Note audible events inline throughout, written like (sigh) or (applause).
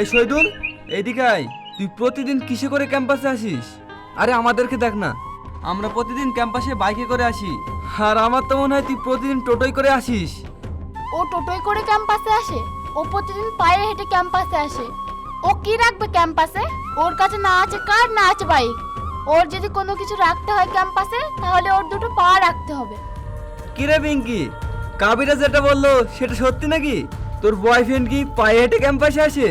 এই শহীদুল এইদিকে আয়। তুই প্রতিদিন কিসে করে ক্যাম্পাসে আসিস? আরে আমাদেরকে দেখ না। আমরা প্রতিদিন ক্যাম্পাসে বাইকে করে আসি। আর আমার তো মনে হয় তুই প্রতিদিন টোটোই করে আসিস। ও টোটোয় করে ক্যাম্পাসে আসে? ও প্রতিদিন পায়ে হেঁটে ক্যাম্পাসে আসে। ও কি রাখবে ক্যাম্পাসে? ওর কাছে না আছে কার না আছে বাইক। ওর যদি কোনো কিছু রাখতে হয় ক্যাম্পাসে তাহলে ওর দুটো পা রাখতে হবে। কিরে পিঙ্কি? কাবিরা যেটা বলল সেটা সত্যি নাকি? তোর বয়ফ্রেন্ড কি পায়ে হেঁটে ক্যাম্পাসে আসে?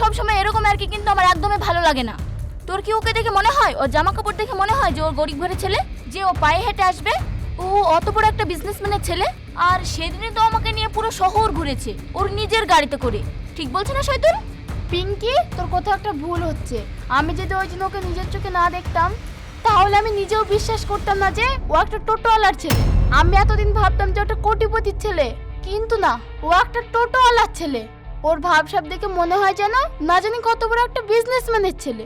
সব সময় এরকম আর কি, কিন্তু আমার একদমই ভালো লাগে না। তোর কি ওকে দেখে মনে হয়? ওর জামা কাপড় দেখে মনে হয় যে ওর গরিব ঘরের ছেলে, যে ও পায়ে হেঁটে আসবে? ও অত বড় একটা বিজনেসম্যানের ছেলে, আর সেদিনে তো আমাকে নিয়ে পুরো শহর ঘুরেছে, ওর নিজের গাড়িতে করে। ঠিক বলছে না শৈতুল? পিঙ্কি, তোর কোথাও একটা ভুল হচ্ছে। আমি যদি ওই দিন ওকে নিজের চোখে না দেখতাম, তাহলে আমি নিজেও বিশ্বাস করতাম না যে ও একটা টোটোওয়ালার ছেলে। আমি এতদিন ভাবতাম যে ওটা কোটিপতির ছেলে, কিন্তু না, ও একটা টোটোওয়ালার ছেলে। ওর ভাবসাব দেখে মনে হয় যেন না জানি কত বড় একটা বিজনেসম্যানের ছেলে।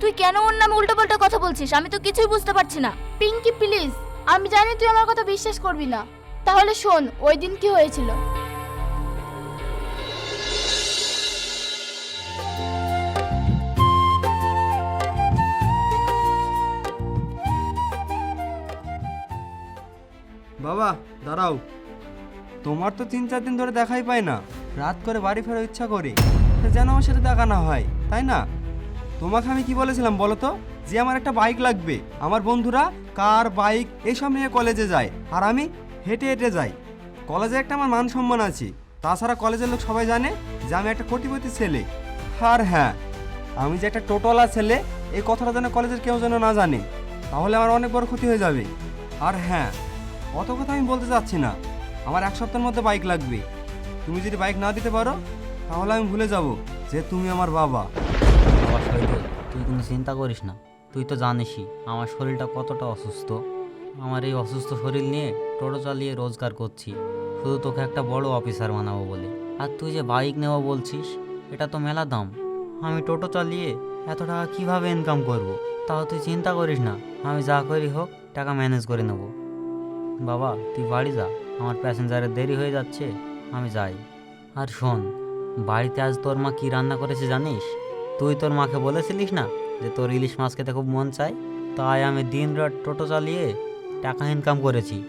তুই কেন ওর নামে উল্টোপাল্টা কথা বলছিস? আমি তো কিছুই বুঝতে পারছি না। পিঙ্কি প্লিজ আমি জানি তুই আমার কথা বিশ্বাস করবি না। তাহলে শোন ওই দিন কি হয়েছিল? বাবা দাঁড়াও। তোমার তো তিন চার দিন ধরে দেখাই পাই না। রাত করে বাড়ি ফেরার ইচ্ছা করে যেন আমার সাথে দেখা না হয়, তাই না? তোমাকে আমি কি বলেছিলাম বলো তো? যে আমার একটা বাইক লাগবে। আমার বন্ধুরা কার, বাইক এইসব নিয়ে কলেজে যায়, আর আমি হেঁটে হেঁটে যাই। কলেজে একটা আমার মান সম্মান আছে। তাছাড়া কলেজের লোক সবাই জানে যে আমি একটা কোটিপতি ছেলে। আর হ্যাঁ আমি যে একটা টোটোওয়ালা ছেলে, এই কথাটা যেন কলেজের কেউ যেন না জানে, তাহলে আমার অনেক বড় ক্ষতি হয়ে যাবে। আর হ্যাঁ অত কথা আমি বলতে চাচ্ছি না। আমার এক সপ্তাহের মধ্যে বাইক লাগবে। তুমি যদি বাইক না দিতে পারো, তাহলে আমি ভুলে যাব যে তুমি আমার বাবা। বাবা শহীদুল তুই কোনো চিন্তা করিস না। তুই তো জানিসই, আমার শরীরটা কতটা অসুস্থ। আমার এই অসুস্থ শরীর নিয়ে টোটো চালিয়ে রোজগার করছি। শুধু তোকে একটা বড় অফিসার বানাবো বলে। আর তুই যে বাইক নেওয়া বলছিস, এটা তো মেলা দাম। আমি টোটো চালিয়ে এত টাকা কীভাবে ইনকাম করব। তাও তুই চিন্তা করিস না। আমি যা করি হোক, টাকা ম্যানেজ করে নেব। বাবা, তুই বাড়ি যা। আমার প্যাসেঞ্জারের দেরি হয়ে যাচ্ছে। আমি যাই। আর শোন, বাড়িতে আজ তোর মা কি রান্না করেছে জানিস? তুই তোর মাকে বলেছিলিস না যে তোর ইলিশ মাছ খেতে খুব মন চায়? তাই আমি দিন রাত টোটো চালিয়ে টাকা ইনকাম করেছি।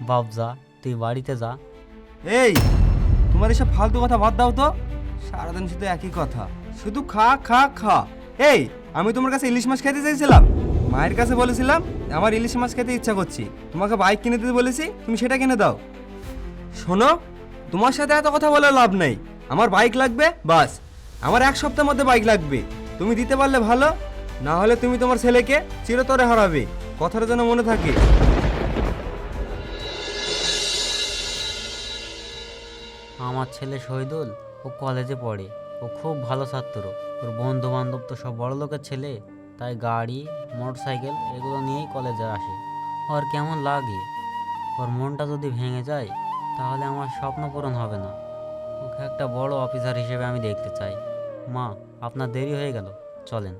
বাপ, যা, তুই বাড়িতে যা। এই, তোমার এসব ফালতু কথা বাদ দাও তো। সারাদিন শুধু একই কথা। শুধু খা খা খা। এই, আমি তোমার কাছে ইলিশ মাছ খেতে চাইছিলাম মায়ের কাছে বলেছিলাম, আমার ইলিশ মাছ খেতে ইচ্ছা করছি। তোমাকে বাইক কিনে দিতে বলেছি, তুমি সেটা কিনে দাও। শোনো তোমার সাথে এত কথা বলে লাভ নেই। আমার বাইক লাগবে, বাস। আমার এক সপ্তাহের মধ্যে বাইক লাগবে। তুমি দিতে পারলে ভালো, না হলে তুমি তোমার ছেলেকে চিরতরে হারাবে। কথাটা যেন মনে থাকে। আমার ছেলে শহীদুল, ও কলেজে পড়ে। ও খুব ভালো ছাত্র। ওর বন্ধু বান্ধব তো সব বড় লোকের ছেলে। তাই গাড়ি মোটর সাইকেল এগুলো নিয়েই কলেজে আসে। ওর কেমন লাগে? ওর মনটা যদি ভেঙে যায় তাহলে আমার স্বপ্ন পূরণ হবে না। ওকে একটা বড় অফিসার হিসেবে আমি দেখতে চাই। মা, আপনার দেরি হয়ে গেল। চলেন।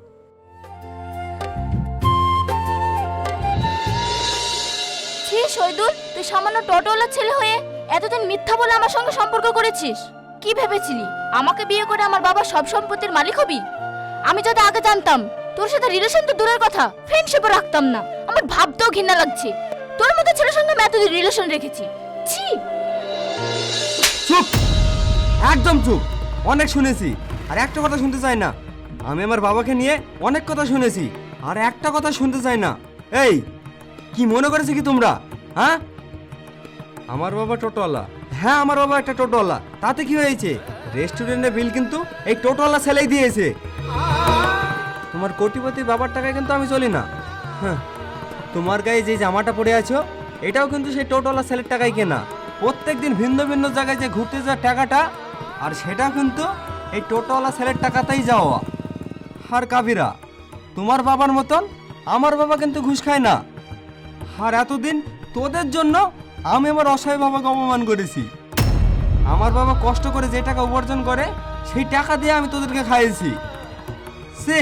ছি, শহীদুল, তুই সামান্য টোটোওয়ালার ছেলে হয়ে এতদিন মিথ্যা বলে আমার সঙ্গে সম্পর্ক করেছিস? কি ভেবেছিলি? আমাকে বিয়ে করে আমার বাবা সব সম্পত্তির মালিক হবি? আমি যদি আগে জানতাম, তোর সাথে রিলেশন তো দূরের কথা ফ্রেন্ডশিপও রাখতাম না। আমার ভাবতেও ঘৃণা লাগছে। তোর মতো ছেলের সঙ্গে আমি এতদিন রিলেশন রেখেছি। ছি! চুপ! একদম চুপ! অনেক শুনেছি। আর একটা কথা শুনতে চাই না। আমি আমার বাবাকে নিয়ে অনেক কথা শুনেছি। আর একটা কথা শুনতে চাই না। এই কি মনে করেছে কি তোমরা? হ্যাঁ? আমার বাবা টোটোওয়ালা। হ্যাঁ আমার বাবা একটা টোটোওয়ালা। তাতে কি হয়েছে? রেস্টুরেন্টের বিল কিন্তু এই টোটোওয়ালা ছেলেই দিয়েছে। তোমার কোটিপতি বাবার টাকায় কিন্তু আমি চলি না। হ্যাঁ তোমার গায়ে যে জামাটা পরে আছো এটাও কিন্তু সেই টোটোওয়ালা ছেলের টাকায় কেনা। প্রত্যেক দিন ভিন্ন ভিন্ন জায়গায় যে ঘুরতে যাওয়ার টাকাটা, আর সেটা কিন্তু এই টোটোওয়ালা ছেলের টাকাতেই যাওয়া। আর কাবিরা তোমার বাবার মতন আমার বাবা কিন্তু ঘুষ খায় না। আর এতদিন তোদের জন্য আমি আমার অসহায় বাবাকে অপমান করেছি। আমার বাবা কষ্ট করে যে টাকা উপার্জন করে, সেই টাকা দিয়ে আমি তোদেরকে খাইয়েছি। সে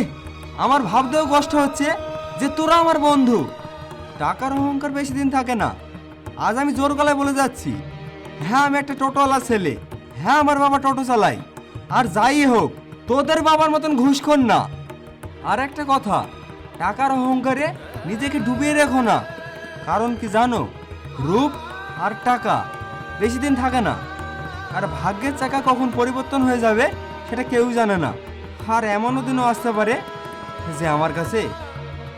আমার ভাবতেও কষ্ট হচ্ছে যে তোরা আমার বন্ধু। টাকার অহংকার বেশি দিন থাকে না। আজ আমি জোর গলায় বলে যাচ্ছি। হ্যাঁ আমি একটা টোটোওয়ালা ছেলে। হ্যাঁ আমার বাবা টোটো চালায়। আর যাই হোক, তোদের বাবার মতন ঘুষখোর না। আর একটা কথা, টাকার অহংকারে নিজেকে ডুবিয়ে রেখো না। কারণ কি জানো, রূপ আর টাকা বেশি দিন থাকে না। আর ভাগ্যের চাকা কখন পরিবর্তন হয়ে যাবে, সেটা কেউ জানে না। আর এমনও দিনও আসতে পারে যে আমার কাছে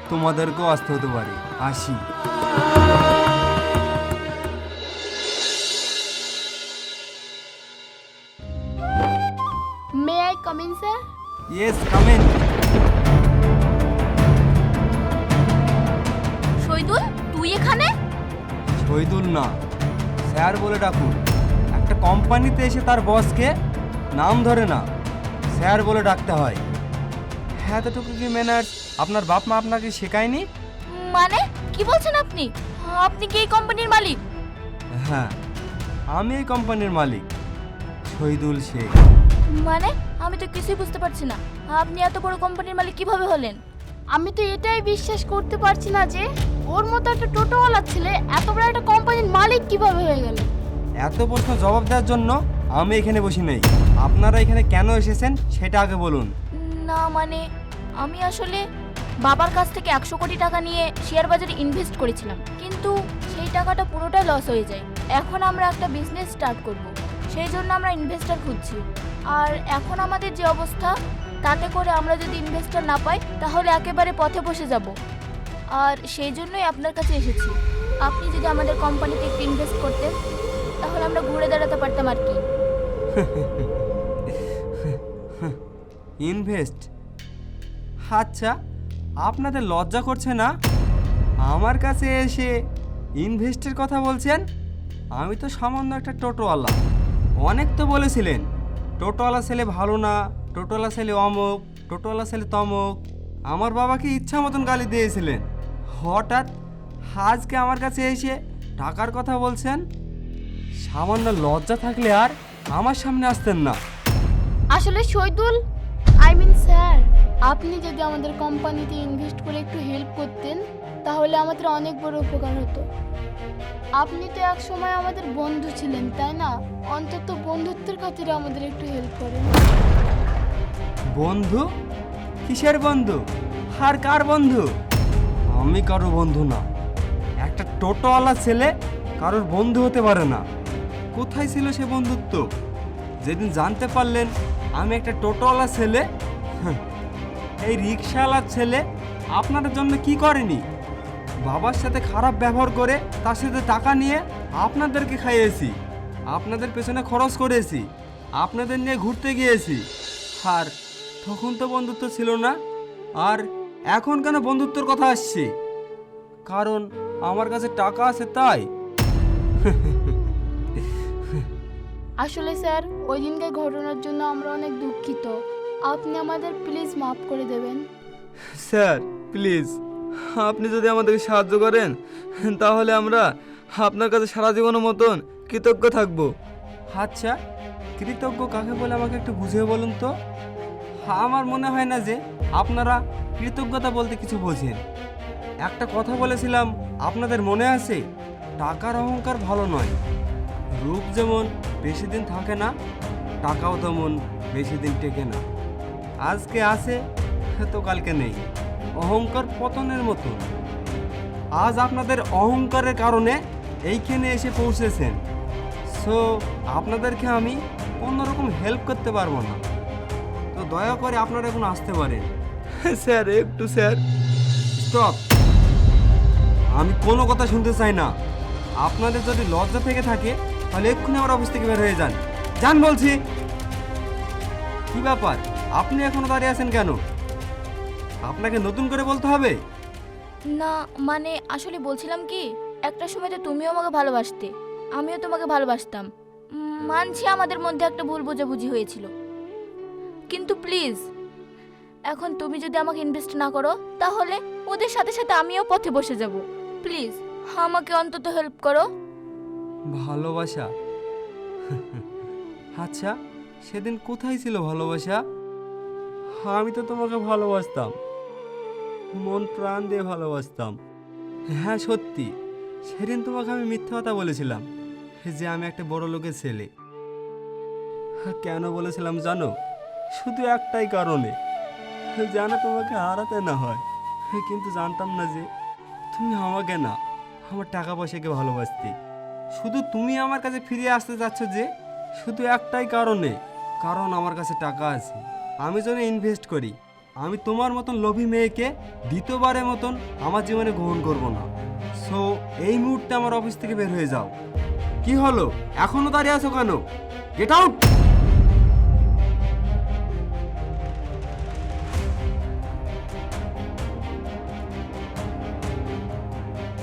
তোমাদেরকেও আসতে হতে পারে। আসি। ইয়েস কামেন শহীদুল তুই এখানে? শহীদুল না স্যার বলে ডাকুন। একটা কোম্পানিতে এসে তার বসকে নাম ধরে না স্যার বলে ডাকতে হয়। হ্যাঁ এতটুকু কি ম্যানার্স আপনার বাপ মা আপনাকে শেখায়নি? মানে কি বলছেন আপনি? আপনি কি এই কোম্পানির মালিক? হ্যাঁ আমি এই কোম্পানির মালিক শহীদুল শেখ। মানে? আমি তো কিছুই বুঝতে পারছি না। আপনি এত বড় কোম্পানির মালিক কীভাবে হলেন? আমি তো এটাই বিশ্বাস করতে পারছি না যে ওর মতো একটা টোটোওয়ালা ছেলে এত বড় একটা কোম্পানির মালিক কীভাবে হয়ে গেল? এত প্রশ্ন জবাব দেওয়ার জন্য আমি এখানে বসি নেই। আপনারা এখানে কেন এসেছেন সেটা আগে বলুন। না মানে আমি আসলে বাবার কাছ থেকে একশো কোটি টাকা নিয়ে শেয়ার বাজারে ইনভেস্ট করেছিলাম। কিন্তু সেই টাকাটা পুরোটাই লস হয়ে যায়। এখন আমরা একটা বিজনেস স্টার্ট করব। সেই জন্য আমরা ইনভেস্টর খুঁজছি। আর এখন আমাদের যে অবস্থা, তাতে করে আমরা যদি ইনভেস্টর না পাই, তাহলে একেবারে পথে বসে যাব। আর সেই জন্যই আপনার কাছে এসেছি। আপনি যদি আমাদের কোম্পানিতে একটু ইনভেস্ট করতেন, তাহলে আমরা ঘুরে দাঁড়াতে পারতাম আর কি। ইনভেস্ট আচ্ছা আপনাদের লজ্জা করছে না? আমার কাছে এসে ইনভেস্টের কথা বলছেন? আমি তো সামান্য একটা টোটোওয়ালা। অনেক তো বলেছিলেন। টোটোওয়ালা ছেলে ভালো না, টোটোওয়ালা ছেলে অমুক, টোটোওয়ালা ছেলে তমুক। আমার বাবাকে ইচ্ছা মতন গালি দিয়েছিলেন। হঠাৎ আজকে আমার কাছে এসে টাকার কথা বলছেন। সামান্য লজ্জা থাকলে আর আমার সামনে আসতেন না। আসলে শহীদুল আই মিন স্যার, আপনি যদি আমাদের কোম্পানিতে ইনভেস্ট করে একটু হেল্প করতেন, তাহলে আমাদের অনেক বড় উপকার হতো। আপনি তো এক সময় আমাদের বন্ধু ছিলেন তাই না? অন্তত বন্ধুত্বের খাতিরে আমাদের একটু হেল্প করেন। বন্ধু? কিসের বন্ধু? আর কার বন্ধু? আমি কারও বন্ধু না। একটা টোটোওয়ালা ছেলে কারোর বন্ধু হতে পারে না। কোথায় ছিল সে বন্ধুত্ব? যেদিন জানতে পারলেন আমি একটা টোটোওয়ালা ছেলে। হাহ, এই রিক্সাওয়ালার ছেলে আপনাদের জন্য কি করেনি? বাবার সাথে খারাপ ব্যবহার করে তার সাথে টাকা নিয়ে আপনাদেরকে খাইয়েছি। আপনাদের পেছনে খরচ করেছি। আপনাদের নিয়ে ঘুরতে গিয়েছি। আর তখন তো বন্ধুত্ব ছিল না। আর এখন কেন বন্ধুত্বর কথা আসছে? কারণ আমার কাছে টাকা আছে তাই। আসলে স্যার ওই দিনকার ঘটনার জন্য আমরা অনেক দুঃখিত। আপনি আমাদের প্লিজ মাফ করে দেবেন। স্যার প্লিজ আপনি যদি আমাদেরকে সাহায্য করেন, তাহলে আমরা আপনার কাছে সারা জীবনের মতন কৃতজ্ঞ থাকব। আচ্ছা কৃতজ্ঞ কাকে বলে আমাকে একটু বুঝিয়ে বলুন তো? আমার মনে হয় না যে আপনারা কৃতজ্ঞতা বলতে কিছু বোঝেন। একটা কথা বলেছিলাম, আপনাদের মনে আছে? টাকার অহংকার ভালো নয়। রূপ যেমন বেশি দিন থাকে না, টাকাও তেমন বেশি দিন টেকে না। আজকে আছে, তো কালকে নেই। অহংকার পতনের মতো। আজ আপনাদের অহংকারের কারণে এইখানে এসে পৌঁছেছেন। সো আপনাদেরকে আমি কোনো রকম হেল্প করতে পারব না। তো দয়া করে আপনারা এখন আসতে পারেন। স্যার একটু স্যার। স্টপ আমি কোনো কথা শুনতে চাই না। আপনাদের যদি লজ্জা থেকে থাকে তাহলে এক্ষুনি আমার অফিস থেকে বের হয়ে যান। যান বলছি। কি ব্যাপার? আপনি এখনও দাঁড়িয়ে আছেন কেন? আপনাকে নতুন করে বলতে হবে? না মানে আসলে বলছিলাম কি একটা সময় তো তুমিও আমাকে ভালোবাসতে আমিও তোমাকে ভালোবাসতাম। উম, মানছি আমাদের মধ্যে একটা ভুল বোঝাবুঝি হয়েছিল। কিন্তু প্লিজ এখন তুমি যদি আমাকে ইনভেস্ট না করো তাহলে ওদের সাথে সাথে আমিও পথে বসে যাব। প্লিজ আমাকে অন্তত হেল্প করো। ভালোবাসা? (laughs) আচ্ছা সেদিন কোথায় ছিল ভালোবাসা? আমি তো তোমাকে ভালোবাসতাম। মন প্রাণ দিয়ে ভালোবাসতাম। হ্যাঁ সত্যি। সেদিন তোমাকে আমি মিথ্যা কথা বলেছিলাম যে আমি একটা বড় লোকের ছেলে। কেন বলেছিলাম জানো? শুধু একটাই কারণে। যেন তোমাকে হারাতে না হয়। কিন্তু জানতাম না যে তুমি আমাকে না, আমার টাকা পয়সাকে ভালোবাসতে। শুধু তুমি আমার কাছে ফিরে আসতে যাচ্ছ যে শুধু একটাই কারণে। কারণ আমার কাছে টাকা আছে। আমি যেন ইনভেস্ট করি। আমি তোমার মতন লোভী মেয়েকে দ্বিতীয়বারের মতন আমার জীবনে গ্রহণ করব না। সো এই মুহূর্তে আমার অফিস থেকে বের হয়ে যাও। কি হলো? এখনও দাঁড়িয়ে আছো কেন? Get out